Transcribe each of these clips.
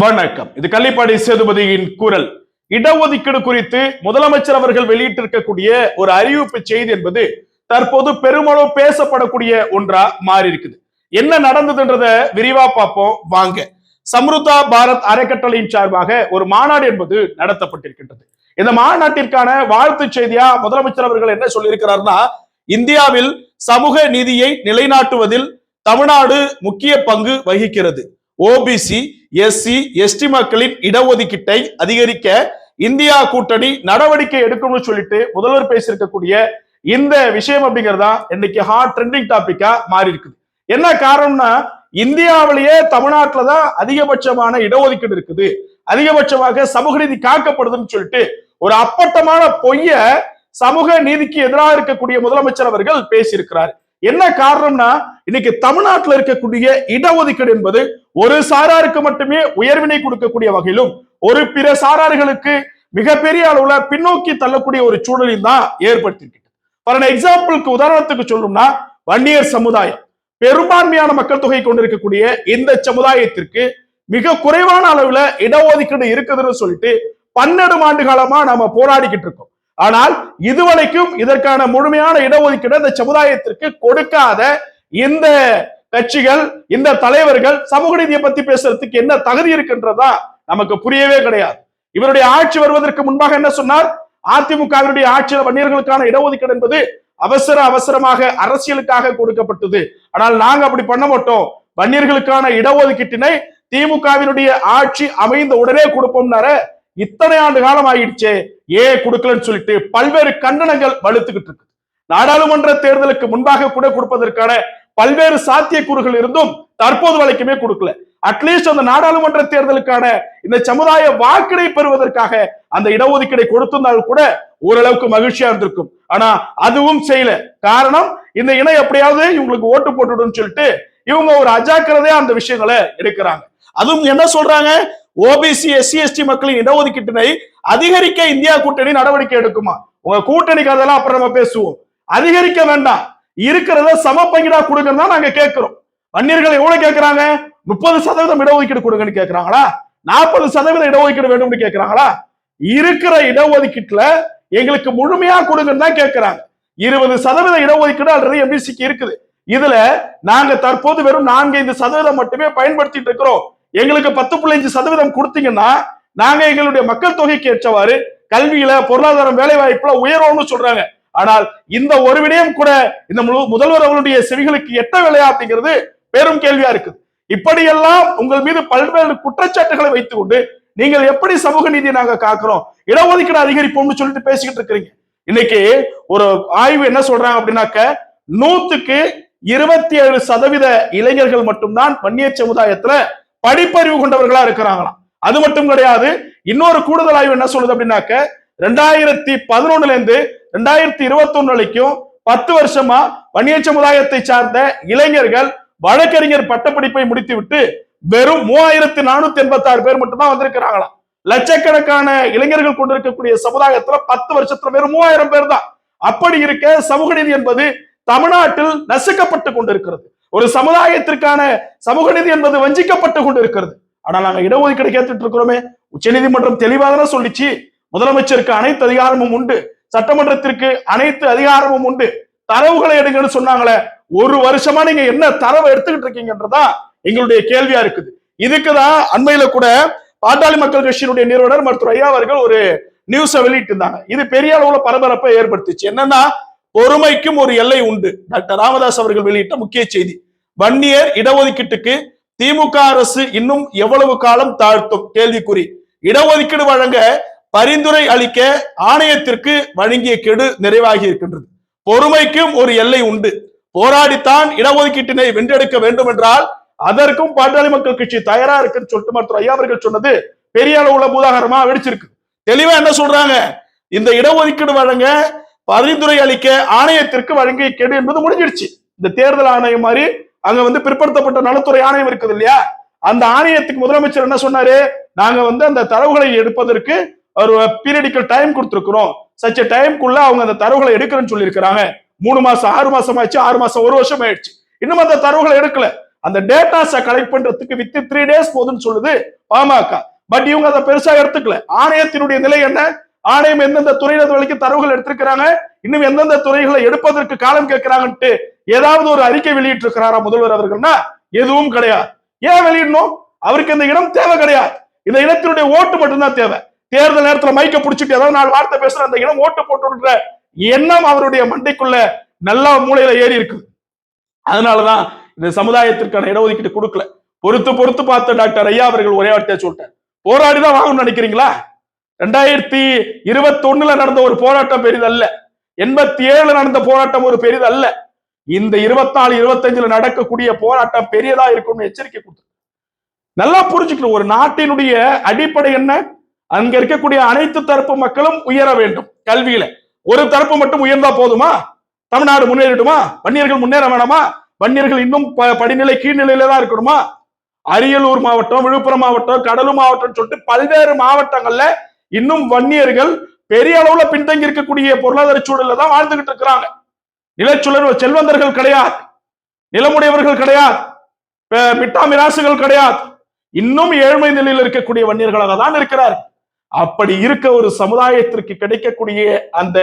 வணக்கம். இது கள்ளிப்பாடி சேதுபதியின் குரல். இடஒதுக்கீடு குறித்து முதலமைச்சர் அவர்கள் வெளியிட்டிருக்கக்கூடிய ஒரு அறிவிப்பு செய்தி என்பது தற்போது பெருமளவு பேசப்படக்கூடிய ஒன்றா மாறி இருக்குது என்ன நடந்ததுன்றத விரிவா பார்ப்போம். வாங்க. சம்ருதா பாரத் அறக்கட்டளையின் சார்பாக ஒரு மாநாடு என்பது நடத்தப்பட்டிருக்கின்றது. இந்த மாநாட்டிற்கான வாழ்த்து செய்தியா முதலமைச்சர் அவர்கள் என்ன சொல்லியிருக்கிறார்னா இந்தியாவில் சமூக நீதியை நிலைநாட்டுவதில் தமிழ்நாடு முக்கிய பங்கு வகிக்கிறது. ஓபிசி எஸ்சி எஸ்டி மக்களின் இடஒதுக்கீட்டை அதிகரிக்க இந்தியா கூட்டணி நடவடிக்கை எடுக்கணும்னு சொல்லிட்டு முதல்வர் பேசியிருக்கக்கூடிய இந்த விஷயம் அப்படிங்கறதா இன்னைக்கு ஹாட் ட்ரெண்டிங் டாபிக்கா மாறி இருக்குது என்ன காரணம்னா இந்தியாவிலேயே தமிழ்நாட்டில தான் அதிகபட்சமான இடஒதுக்கீடு இருக்குது. அதிகபட்சமாக சமூக நீதி காக்கப்படுதுன்னு சொல்லிட்டு ஒரு அப்பட்டமான பொய்ய சமூக நீதிக்கு எதிராக இருக்கக்கூடிய முதலமைச்சர் அவர்கள் பேசியிருக்கிறார். என்ன காரணம்னா இன்னைக்கு தமிழ்நாட்டில் இருக்கக்கூடிய இடஒதுக்கீடு என்பது ஒரு சாராருக்கு மட்டுமே உயர்வினை கொடுக்கக்கூடிய வகையிலும் ஒரு பிற சாரார்களுக்கு மிகப்பெரிய அளவுல பின்னோக்கி தள்ளக்கூடிய ஒரு சூழலில் தான் ஏற்படுத்தியிருக்கு ஃபார் எக்ஸாம்பிளுக்கு உதாரணத்துக்கு சொல்லணும்னா வன்னியர் சமுதாயம். பெரும்பான்மையான மக்கள் தொகை கொண்டிருக்கக்கூடிய இந்த சமுதாயத்திற்கு மிக குறைவான அளவுல இடஒதுக்கீடு இருக்குதுன்னு சொல்லிட்டு பன்னெண்டு ஆண்டு காலமா நாம போராடிக்கிட்டு இருக்கோம். ஆனால் இதுவரைக்கும் இதற்கான முழுமையான இடஒதுக்கீடு இந்த சமுதாயத்திற்கு கொடுக்காத இந்த கட்சிகள் இந்த தலைவர்கள் சமூக நீதியை பத்தி பேசுறதுக்கு என்ன தகுதி இருக்குன்றதா நமக்கு புரியவே கிடையாது. இவருடைய ஆட்சி வருவதற்கு முன்பாக என்ன சொன்னார்? அதிமுகவினுடைய ஆட்சியில் வன்னியர்களுக்கான இடஒதுக்கீடு என்பது அவசர அவசரமாக அரசியலுக்காக கொடுக்கப்பட்டது. ஆனால் நாங்க அப்படி பண்ண மாட்டோம். வன்னியர்களுக்கான இடஒதுக்கீட்டினை திமுகவினுடைய ஆட்சி அமைந்த உடனே கொடுப்போம்னார இத்தனை ஆண்டு காலம் ஆயிடுச்சே. ஏன் கொடுக்கலன்னு சொல்லிட்டு பல்வேறு கண்டனங்கள் வலுத்துக்கிட்டு இருக்கு நாடாளுமன்ற தேர்தலுக்கு முன்பாக கூட கொடுப்பதற்கான பல்வேறு சாத்தியக்கூறுகள் இருந்தும் தற்போது வரைக்குமே கொடுக்கல. அட்லீஸ்ட் அந்த நாடாளுமன்ற தேர்தலுக்கான இந்த சமுதாய வாக்கினை பெறுவதற்காக அந்த இடஒதுக்கீடை கொடுத்திருந்தால் கூட ஓரளவுக்கு மகிழ்ச்சியா இருந்திருக்கும். ஆனா அதுவும் செய்யல. காரணம் இந்த இணை எப்படியாவது இவங்களுக்கு ஓட்டு போட்டுடும் சொல்லிட்டு இவங்க ஒரு அஜாக்கிரதையா அந்த விஷயங்களை எடுக்கிறாங்க. அதுவும் என்ன சொல்றாங்க? ஓபிசி எஸ்சி எஸ்டி மக்களின் இடஒதுக்கீட்டினை அதிகரிக்க இந்தியா கூட்டணி நடவடிக்கை எடுக்குமா? உங்க கூட்டணிக்கு அதெல்லாம் அப்புறம் நம்ம பேசுவோம். அதிகரிக்க வேண்டாம். இருக்கிறத சம பங்கிடா கொடுங்கன்னு தான் நாங்க கேட்கிறோம். வன்னியர்கள் எவ்வளவு கேட்கிறாங்க? முப்பது சதவீதம் இடஒதுக்கீடு கொடுங்கன்னு கேட்கிறாங்களா? நாற்பது சதவீதம் இடஒதுக்கீடு வேணும்னு கேட்கிறாங்களா? இருக்கிற இடஒதுக்கீட்டுல எங்களுக்கு முழுமையா கொடுங்கன்னு தான் கேட்கிறாங்க. இருபது சதவீத இடஒதுக்கீடு ஆல்ரெடி எம்பிசிக்கு இருக்குது. இதுல நாங்க தற்போது வெறும் நான்கு ஐந்து சதவீதம் மட்டுமே பயன்படுத்திட்டு இருக்கிறோம். எங்களுக்கு பத்து புள்ளி அஞ்சு சதவீதம் கொடுத்தீங்கன்னா நாங்க எங்களுடைய மக்கள் தொகைக்கு ஏற்றவாறு கல்வியில பொருளாதாரம் வேலை வாய்ப்புல உயர்வுன்னு சொல்றாங்க. ஆனால் இந்த ஒரு விடயம் கூட இந்த முழு- முதல்வர் அவர்களுடைய செவிகளுக்கு எட்டவில்லையா அப்படிங்கிறது பெரும் கேள்வியா இருக்குது. இப்படியெல்லாம் உங்கள் மீது பல்வேறு குற்றச்சாட்டுகளை வைத்துக் கொண்டு நீங்கள் எப்படி சமூக நீதியை நாங்க காக்குறோம்? இடஒதுக்கீடு அதிகரிப்போம்னு சொல்லிட்டு பேசிக்கிட்டு இருக்கிறீங்க. இன்னைக்கு ஒரு ஆய்வு என்ன சொல்றாங்க அப்படின்னாக்க நூத்துக்கு இருபத்தி ஏழு சதவீத இளைஞர்கள் மட்டும்தான் வன்னியர் சமுதாயத்துல படிப்பறிவு கொண்டவர்களா இருக்கிறாங்களாம். அது மட்டும் கிடையாது இன்னொரு கூடுதல் ஆய்வு என்ன சொல்லுது அப்படின்னாக்க ரெண்டாயிரத்தி பதினொன்னுல இருந்து ரெண்டாயிரத்தி இருபத்தொன்னு வரைக்கும் பத்து வருஷமா வன்னிய சமுதாயத்தை சார்ந்த இளைஞர்கள் வழக்கறிஞர் பட்டப்படிப்பை முடித்து விட்டு வெறும் மூவாயிரத்தி நானூத்தி எண்பத்தி ஆறு பேர் மட்டும்தான் வந்திருக்கிறாங்களாம். லட்சக்கணக்கான இளைஞர்கள் கொண்டிருக்கக்கூடிய சமுதாயத்துல பத்து வருஷத்துல வெறும் மூவாயிரம் பேர் தான் அப்படி இருக்க சமூக நீதி என்பது தமிழ்நாட்டில் நசுக்கப்பட்டு கொண்டிருக்கிறது. ஒரு சமுதாயத்திற்கான சமூக நீதி என்பது வஞ்சிக்கப்பட்டு கொண்டிருக்கிறது. ஆனா நாங்க இடஒதுக்கீடு கேட்டுட்டு இருக்கிறோமே உச்சநீதிமன்றம் தெளிவாக தான் சொல்லிச்சு. முதலமைச்சருக்கு அனைத்து அதிகாரமும் உண்டு. சட்டமன்றத்திற்கு அனைத்து அதிகாரமும் உண்டு. தரவுகளை எடுங்கன்னு சொன்னாங்களே. ஒரு வருஷமா நீங்க என்ன தரவை எடுத்துக்கிட்டு இருக்கீங்கன்றதா எங்களுடைய கேள்வியா இருக்குது. இதுக்குதான் அண்மையில கூட பாட்டாளி மக்கள் கட்சியினுடைய நிறுவனர் மருத்துவர் ஐயா அவர்கள் ஒரு நியூஸை வெளியிட்டு இருந்தாங்க இது பெரிய அளவுல பரபரப்பை ஏற்படுத்துச்சு. என்னன்னா பொறுமைக்கும் ஒரு எல்லை உண்டு. டாக்டர் ராமதாஸ் அவர்கள் வெளியிட்ட முக்கிய செய்தி. வன்னியர் இடஒதுக்கீட்டுக்கு திமுக அரசு இன்னும் எவ்வளவு காலம் தாழ்த்தும்? கேள்விக்குறி. இடஒதுக்கீடு வழங்க பரிந்துரை அளிக்க ஆணையத்திற்கு வழங்கிய கெடு நிறைவாகி இருக்கின்றது. பொறுமைக்கும் ஒரு எல்லை உண்டு. போராடித்தான் இடஒதுக்கீட்டினை வென்றெடுக்க வேண்டும் என்றால் அதற்கும் பாட்டாளி மக்கள் கட்சி தயாரா இருக்குன்னு சொல்லிட்டு மருத்துவர் ஐயா அவர்கள் சொன்னது பெரிய அளவுல பூதாகரமா வெடிச்சிருக்கு. தெளிவா என்ன சொல்றாங்க? இந்த இடஒதுக்கீடு வழங்க பரிந்துரை அளிக்க ஆணையத்திற்கு வழங்கிய கெடு என்பது முடிஞ்சிடுச்சு. இந்த தேர்தல் ஆணையம் மாதிரி அங்க வந்து பிற்படுத்தப்பட்ட நலத்துறை ஆணையம் இருக்குது இல்லையா? அந்த ஆணையத்துக்கு முதலமைச்சர் என்ன சொன்னாரு? நாங்க வந்து அந்த தரவுகளை எடுப்பதற்கு ஒரு பீரியடிக்கல் டைம் கொடுத்துருக்கிறோம். சச்ச டைம்குள்ள அவங்க அந்த தரவுகளை எடுக்கிறேன்னு சொல்லியிருக்கிறாங்க. மூணு மாசம் ஆறு மாசம் ஆயிடுச்சு ஆறு மாசம் ஒரு வருஷம் ஆயிடுச்சு. இன்னும் அந்த தரவுகளை எடுக்கல. அந்த டேட்டாஸை கலெக்ட் பண்றதுக்கு வித் த்ரீ டேஸ் போதுன்னு சொல்லுது பாமக. பட் இவங்க அதை பெருசா எடுத்துக்கல. ஆணையத்தினுடைய நிலை என்ன? ஆணையம் எந்தெந்த துறையில வரைக்கும் தரவுகள் எடுத்திருக்கிறாங்க? இன்னும் எந்தெந்த துறைகளை எடுப்பதற்கு காலம் கேட்கிறாங்கன்ட்டு ஏதாவது ஒரு அறிக்கை வெளியிட்டு இருக்கிறாரா முதல்வர் அவர்கள்னா எதுவும் கிடையாது. ஏன் வெளியிடணும்? அவருக்கு இந்த இடம் தேவை கிடையாது. இந்த இடத்தினுடைய ஓட்டு மட்டும்தான் தேவை. தேர்தல் நேரத்துல மைக்க பிடிச்சிட்டு ஏதாவது நாலு வார்த்தை பேசுற அந்த இடம் ஓட்டு போட்டுன்ற எண்ணம் அவருடைய மண்டைக்குள்ள நல்லா மூளையில ஏறி இருக்குது. அதனாலதான் இந்த சமுதாயத்திற்கான இடஒதுக்கீடு கொடுக்கல. பொறுத்து பொறுத்து பார்த்த டாக்டர் ஐயா அவர்கள் ஒரே வார்த்தையா சொல்லிட்டார். போராடி தான் வாங்கணும்னு நினைக்கிறீங்களா? ரெண்டாயிரத்தி இருபத்தி ஒண்ணுல நடந்த ஒரு போராட்டம் பெரிதல்ல. எண்பத்தி ஏழுல நடந்த போராட்டம் ஒரு பெரிதல்ல. இந்த இருபத்தி நாலு இருபத்தஞ்சுல நடக்கக்கூடிய போராட்டம் பெரியதா இருக்கும்னு எச்சரிக்கை கொடுத்து. நல்லா புரிஞ்சுக்கணும் ஒரு நாட்டினுடைய அடிப்படை என்ன? அங்க இருக்கக்கூடிய அனைத்து தரப்பு மக்களும் உயர வேண்டும் கல்வியில. ஒரு தரப்பு மட்டும் உயர்ந்தா போதுமா? தமிழ்நாடு முன்னேறிடுமா வன்னியர்கள் முன்னேற வேணாமா? வன்னியர்கள் இன்னும் ப- படிநிலை கீழ்நிலையில தான் இருக்கணுமா? அரியலூர் மாவட்டம் விழுப்புரம் மாவட்டம் கடலூர் மாவட்டம் சொல்லிட்டு பல்வேறு மாவட்டங்கள்ல இன்னும் வன்னியர்கள் பெரிய அளவுல பின்தங்கி இருக்கக்கூடிய பொருளாதார சூழல்ல தான் வாழ்ந்துகிட்டு இருக்கிறாங்க. நிலச்சுழல் செல்வந்தர்கள் கிடையாது. நிலமுடையவர்கள் கிடையாது. மிட்டா மிராசுகள் கிடையாது. இன்னும் ஏழ்மை நிலையில் இருக்கக்கூடிய வன்னியர்களாக தான் இருக்கிறார் அப்படி இருக்க ஒரு சமுதாயத்திற்கு கிடைக்கக்கூடிய அந்த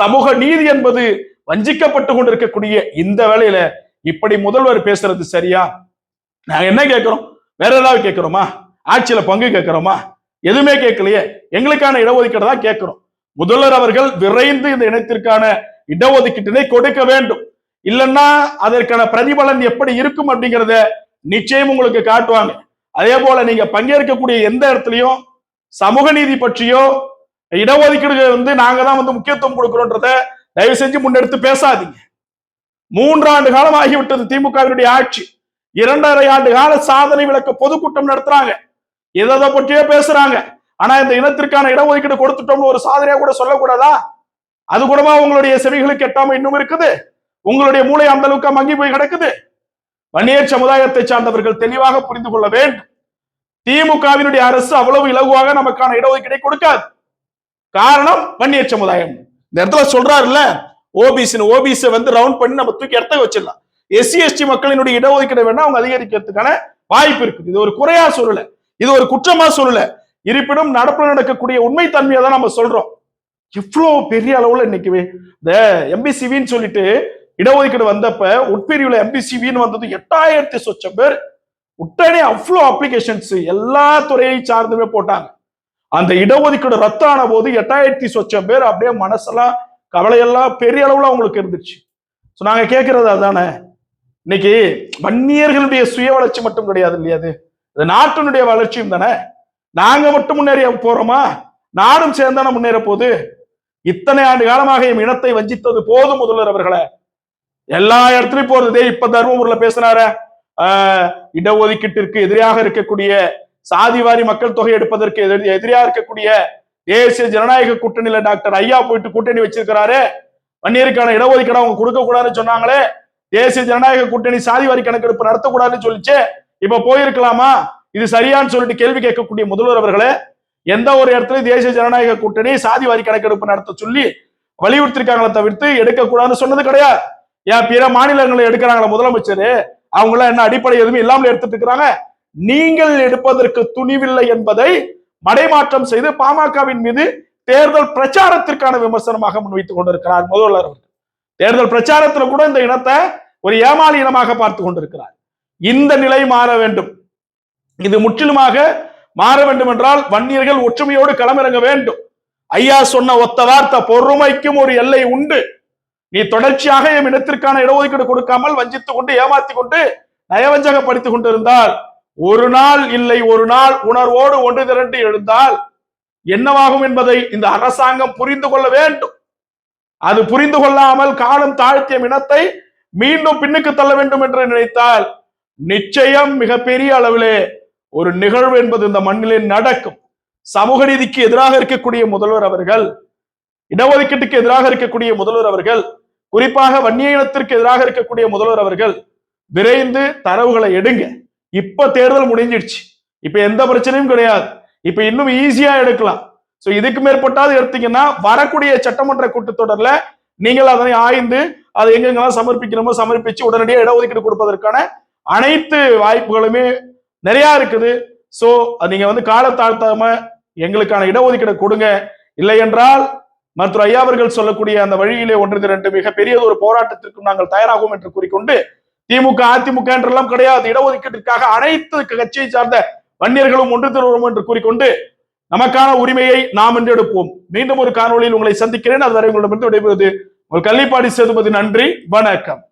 சமூக நீதி என்பது வஞ்சிக்கப்பட்டு கொண்டிருக்கக்கூடிய இந்த வேலையில இப்படி முதல்வர் பேசுறது சரியா? நாங்க என்ன கேட்கிறோம் வேற ஏதாவது கேட்கிறோமா ஆட்சியில பங்கு கேட்கிறோமா எதுவுமே கேட்கலையே. எங்களுக்கான இடஒதுக்கீடு தான் கேட்கிறோம். முதல்வர் அவர்கள் விரைந்து இந்த இனத்திற்கான இடஒதுக்கீட்டினை கொடுக்க வேண்டும். இல்லைன்னா அதற்கான பிரதிபலன் எப்படி இருக்கும் அப்படிங்கிறத நிச்சயம் உங்களுக்கு காட்டுவாங்க. அதே போல நீங்க பங்கேற்கக்கூடிய எந்த இடத்துலயும் சமூக நீதி பற்றியோ இடஒதுக்கீடு வந்து நாங்க தான் வந்து முக்கியத்துவம் கொடுக்கிறோன்றத தயவு செஞ்சு முன்னெடுத்து பேசாதீங்க. மூன்றாண்டு காலம் ஆகிவிட்டது திமுகவினுடைய ஆட்சி. இரண்டரை ஆண்டு கால சாதனை விளக்க பொதுக்கூட்டம் நடத்துறாங்க. எதை பற்றியே பற்றியோ பேசுறாங்க. ஆனா இந்த இனத்திற்கான இடஒதுக்கீடு கொடுத்துட்டோம்னு ஒரு சாதனையா கூட சொல்லக்கூடாதா? அது கூடமா உங்களுடைய செவிகளுக்கு எட்டாம இன்னும் இருக்குது? உங்களுடைய மூளை அந்த அளவுக்கு மங்கி போய் கிடக்குது? வன்னியர் சமுதாயத்தை சார்ந்தவர்கள் தெளிவாக புரிந்து கொள்ள வேண்டும். திமுகவினுடைய அரசு அவ்வளவு இலகுவாக நமக்கான இடஒதுக்கீடை கொடுக்காது. காரணம் வன்னியர் சமுதாயம். இந்த இடத்துல சொல்றாருல்ல ஓபிசி ஓபிசி வந்து ரவுண்ட் பண்ணி நம்ம தூக்கி இடத்த வச்சிடலாம். எஸ்சி எஸ்டி மக்களினுடைய இடஒதுக்கீடு வேணா அவங்க அதிகரிக்கிறதுக்கான வாய்ப்பு இருக்குது. இது ஒரு குறையா சொல்லல இது ஒரு குற்றமா சொல்லல. இருப்பினும் நடப்புல நடக்கக்கூடிய உண்மை தன்மையை தான் நம்ம சொல்றோம். இவ்வளவு பெரிய அளவுல இன்னைக்கு இந்த எம்பிசிவின்னு சொல்லிட்டு இடஒதுக்கீடு வந்தப்ப உட்பிரிவுல எம்பிசிவின்னு வந்தது எட்டாயிரத்தி சொச்சம் பேர். உடனே அவ்வளோ அப்ளிகேஷன்ஸ் எல்லா துறையை சார்ந்துமே போட்டாங்க. அந்த இடஒதுக்கீடு ரத்தான போது எட்டாயிரத்தி சொச்சம் பேர் அப்படியே மனசெல்லாம் கவலையெல்லாம் பெரிய அளவுல அவங்களுக்கு இருந்துச்சு. ஸோ நாங்கள் கேட்கறது அதானே? இன்னைக்கு வன்னியர்களுடைய சுய வளர்ச்சி மட்டும் கிடையாது இல்லையா அது? இது நாட்டினுடைய வளர்ச்சியும் தானே? நாங்க மட்டும் முன்னேறிய போறோமா? நாடும் சேர்ந்தான முன்னேற போகுது. இத்தனை ஆண்டு காலமாக என் இனத்தை வஞ்சித்தது போதும் முதல்வர் அவர்களை. எல்லா இடத்துலயும் போறது. இப்ப தருமபுரியில பேசினார. இடஒதுக்கீட்டிற்கு எதிராக இருக்கக்கூடிய சாதிவாரி மக்கள் தொகை எடுப்பதற்கு எதிரி- எதிரியா இருக்கக்கூடிய தேசிய ஜனநாயக கூட்டணியில டாக்டர் ஐயா போயிட்டு கூட்டணி வச்சிருக்கிறாரு. வன்னியருக்கான இடஒதுக்கீடு அவங்க கொடுக்க கூடாதுன்னு சொன்னாங்களே. தேசிய ஜனநாயக கூட்டணி சாதிவாரி கணக்கெடுப்பு நடத்தக்கூடாதுன்னு சொல்லிச்சு. இப்ப போயிருக்கலாமா? இது சரியான்னு சொல்லிட்டு கேள்வி கேட்கக்கூடிய முதல்வர் அவர்களே எந்த ஒரு இடத்துலயும் தேசிய ஜனநாயக கூட்டணி சாதிவாரி கணக்கெடுப்பு நடத்த சொல்லி வலியுறுத்திருக்காங்களே தவிர்த்து எடுக்கக்கூடாதுன்னு சொன்னது கிடையாது. ஏன் பிற மாநிலங்களை எடுக்கிறாங்களா முதலமைச்சர்? அவங்க என்ன அடிப்படை எதுவுமே இல்லாமல் எடுத்துட்டு இருக்கிறாங்க. நீங்கள் எடுப்பதற்கு துணிவில்லை என்பதை மடைமாற்றம் செய்து பாமகவின் மீது தேர்தல் பிரச்சாரத்திற்கான விமர்சனமாக முன்வைத்துக் கொண்டிருக்கிறார் முதல்வர் தேர்தல் பிரச்சாரத்துல கூட இந்த இனத்தை ஒரு ஏமாளி இனமாக பார்த்து கொண்டிருக்கிறார். இந்த நிலை மாற வேண்டும். இது முற்றிலுமாக மாற வேண்டும் என்றால் வன்னியர்கள் ஒற்றுமையோடு களமிறங்க வேண்டும். ஐயா சொன்ன ஒத்த வார்த்தை பொறுமைக்கும் ஒரு எல்லை உண்டு. நீ தொடர்ச்சியாக என் இனத்திற்கான இடஒதுக்கீடு கொடுக்காமல் வஞ்சித்துக் கொண்டு ஏமாத்தி கொண்டு நயவஞ்சகப்படுத்திக் கொண்டிருந்தால் ஒரு நாள் இல்லை ஒரு நாள் உணர்வோடு ஒன்று திரண்டு எழுந்தால் என்னவாகும் என்பதை இந்த அரசாங்கம் புரிந்து கொள்ள வேண்டும். அது புரிந்து கொள்ளாமல் காலம் தாழ்த்திய இனத்தை மீண்டும் பின்னுக்கு தள்ள வேண்டும் என்று நினைத்தால் நிச்சயம் மிகப்பெரிய அளவிலே ஒரு நிகழ்வு என்பது இந்த மண்ணிலே நடக்கும். சமூக நீதிக்கு எதிராக இருக்கக்கூடிய முதல்வர் அவர்கள் இடஒதுக்கீட்டுக்கு எதிராக இருக்கக்கூடிய முதல்வர் அவர்கள் குறிப்பாக வன்னிய இனத்திற்கு எதிராக இருக்கக்கூடிய முதல்வர் அவர்கள் விரைந்து தரவுகளை எடுங்க. இப்ப தேர்தல் முடிஞ்சிடுச்சு. இப்ப எந்த பிரச்சனையும் கிடையாது. இப்ப இன்னும் ஈஸியா எடுக்கலாம். சோ இதுக்கு மேற்பட்டாவது எடுத்தீங்கன்னா வரக்கூடிய சட்டமன்ற கூட்டத்தொடர்ல நீங்கள் அதனை ஆய்ந்து அதை எங்கெங்கெல்லாம் சமர்ப்பிக்கணுமோ சமர்ப்பிச்சு உடனடியாக இடஒதுக்கீடு கொடுப்பதற்கான அனைத்து வாய்ப்புகளுமே நிறைய இருக்குது. சோ நீங்க வந்து காலத்தாழ்த்தாம எங்களுக்கான இடஒதுக்கீடு கொடுங்க. இல்லை என்றால் மருத்துவர் ஐயா அவர்கள் சொல்லக்கூடிய அந்த வழியிலே ஒன்று இரண்டு மிகப்பெரிய ஒரு போராட்டத்திற்கும் நாங்கள் தயாராகும் என்று கூறிக்கொண்டு திமுக அதிமுக என்றெல்லாம் கிடையாது. இடஒதுக்கீட்டிற்காக அனைத்து கட்சியை சார்ந்த வன்னியர்களும் ஒன்று திருவோம் என்று கூறிக்கொண்டு நமக்கான உரிமையை நாம் என்றெடுப்போம் மீண்டும் ஒரு காணொளியில் உங்களை சந்திக்கிறேன். அதுவரை உங்களிடமிருந்து விடைபெறுவது உங்கள் கள்ளிப்பாடி சேதுபதி. நன்றி. வணக்கம்.